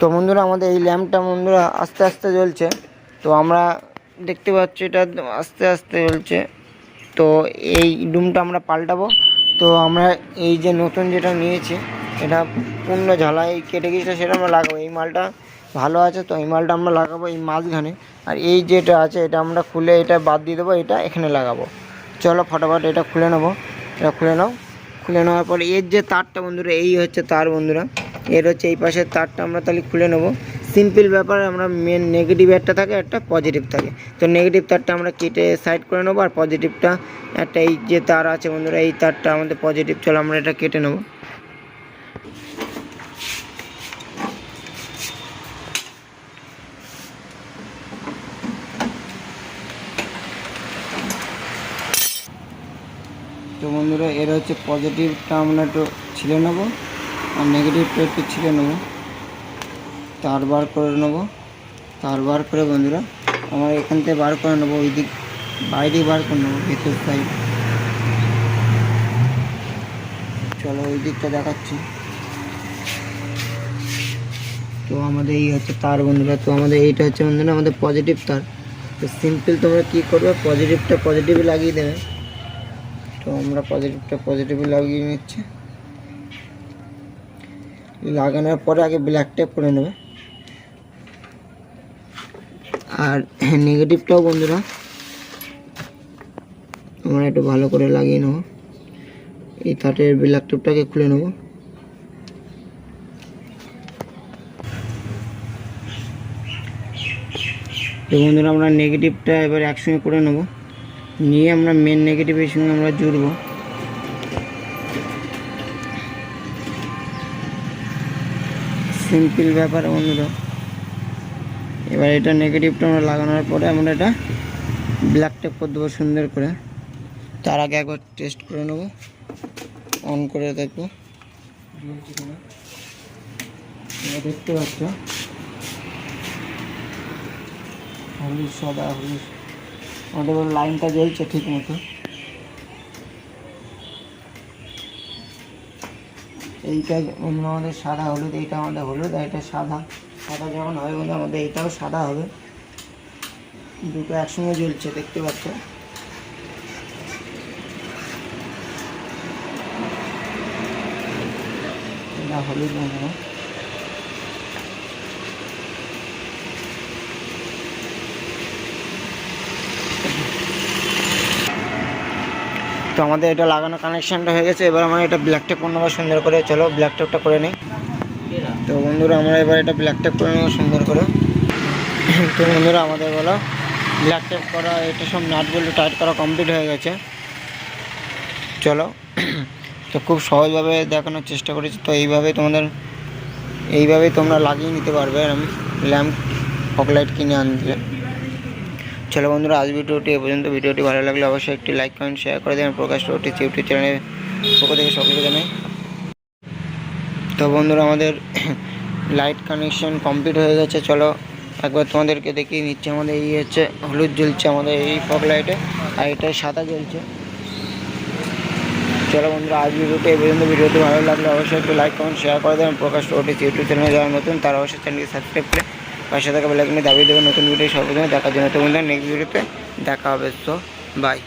তো বন্ধুরা, আমাদের এই ল্যাম্পটা বন্ধুরা আস্তে আস্তে জ্বলছে। তো আমরা দেখতে পাচ্ছি এটা আস্তে আস্তে জ্বলছে। তো এই ডুমটা আমরা পাল্টাবো। তো আমরা এই যে নতুন যেটা নিয়েছি, এটা পূর্ণ ঝালাই কেটে গিয়েছে সেটা আমরা লাগাবো। এই মালটা ভালো আছে তো, এই মালটা আমরা লাগাবো এই মাঝখানে। আর এই যেটা আছে, এটা আমরা খুলে এটা বাদ দিয়ে দেবো, এটা এখানে লাগাবো। চলো, ফটাফট এটা খুলে নেব। এটা খুলে নাও। খুলে নেওয়ার পরে এর যে তারটা বন্ধুরা, এই হচ্ছে তার বন্ধুরা। এর হচ্ছে এই পাশের তারটা আমরা তাহলে খুলে নেব। সিম্পল ব্যাপার আমরা মেন নেগেটিভ একটা থাকে, একটা পজিটিভ থাকে। তো নেগেটিভ তারটা আমরা কেটে সাইড করে নেব, আর পজিটিভটা একটা এই যে তার আছে বন্ধুরা, এই তারটা আমাদের পজিটিভ চলো, আমরা এটা কেটে নেব। তো বন্ধুরা, এর হচ্ছে পজিটিভটা আমরা একটু ছিলে নেব, আর নেগেটিভটা একটু ছিলে নেব। তার বার করে নেব, তার বার করে বন্ধুরা, আমরা এখান থেকে বার করে নেব ওই দিক বাইরে বার করে নেব, ভেতর সাইড চলো ওই দিকটা দেখাচ্ছি। তো আমাদের এই হচ্ছে তার বন্ধুরা, তো আমাদের এইটা হচ্ছে বন্ধুরা, আমাদের পজিটিভ তার। তো সিম্পল তোমরা কী করবে পজিটিভটা পজিটিভে লাগিয়ে দেবে। তো আমরা পজিটিভটা পজিটিভে লাগিয়ে নিচ্ছি। লাগানোর পরে আগে ব্ল্যাক টেপ করে নেবে। আর নেগেটিভটাও বন্ধুরা, আমরা একটু ভালো করে লাগিয়ে নেব। এই তাটের ব্ল্যাক টেপটাকে খুলে নেব। তো বন্ধুরা, আমরা নেগেটিভটা এবার একসঙ্গে করে নেব। নিয়ে আমরা মেন নেগেটিভের সঙ্গে আমরা জুড়ব। সিম্পল ব্যাপার বন্ধুরা। এবার এটা নেগেটিভটা আমরা লাগানোর পরে আমরা এটা ব্ল্যাক টেপ করে দেবো সুন্দর করে। তার আগে একবার টেস্ট করে নেব। অন করে দেখব। দেখতে পাচ্ছ। হলুদ সাদা হলুদ আমাদের লাইনটা জ্বলছে ঠিক মতো। এইটা আমাদের সাদা হলুদ, এইটা আমাদের হলুদ, আর এটা সাদা। সাদা যখন হবে বলে আমাদের এইটাও সাদা হবে। দুটো একসঙ্গে জ্বলছে, দেখতে পাচ্ছ? হলুদ বন্ধুরা তো আমাদের এটা লাগানো কানেকশানটা হয়ে গেছে। এবার আমরা এটা ব্ল্যাক টেপ নেব সুন্দর করে, চলো ব্ল্যাক টেপটা করে নিই। তো বন্ধুরা, আমরা এবার এটা ব্ল্যাক টেপ করে নেব সুন্দর করে তো বন্ধুরা, আমাদের বলো ব্ল্যাক টেপ করা, এটা সব নাটগুলো টাইট করা কমপ্লিট হয়ে গেছে। চলো, তো খুব সহজভাবে দেখানোর চেষ্টা করেছি। তো এইভাবে তোমাদের এইভাবেই তোমরা লাগিয়ে নিতে পারবে। ল্যাম্প ফকলাইট কিনে আনতে চলো বন্ধুরা, আজ ভিডিওটি এ পর্যন্ত। ভিডিওটি ভালো লাগলে অবশ্যই একটি লাইক কমেন্ট শেয়ার করে দেবেন প্রকাশ রোটি ইউটিউব চ্যানেলের পক্ষ থেকে সকলকে জানাই। তো বন্ধুরা, আমাদের লাইট কানেকশন কমপ্লিট হয়ে গেছে। চলো একবার তোমাদেরকে দেখিয়ে নিচ্ছি। আমাদের এই হচ্ছে হলুদ জ্বলছে আমাদের এই ফগ লাইটে আর এটা সাদা জ্বলছে। চলো বন্ধুরা, আজ ভিডিওটি এই পর্যন্ত। ভিডিওটি ভালো লাগলে অবশ্যই একটু লাইক কমেন্ট শেয়ার করে দেবেন প্রকাশ রোটি ইউটিউব চ্যানেলে যারা নতুন, তারা অবশ্যই চ্যানেলটি সাবস্ক্রাইব করে পাশে থাকা বেলাকে দাবি দেবে নতুন ভিডিও সর্বপ্রথমে দেখার জন্য। তো বন্ধুরা নেক্সট ভিডিওতে দেখা হবে। তো বাই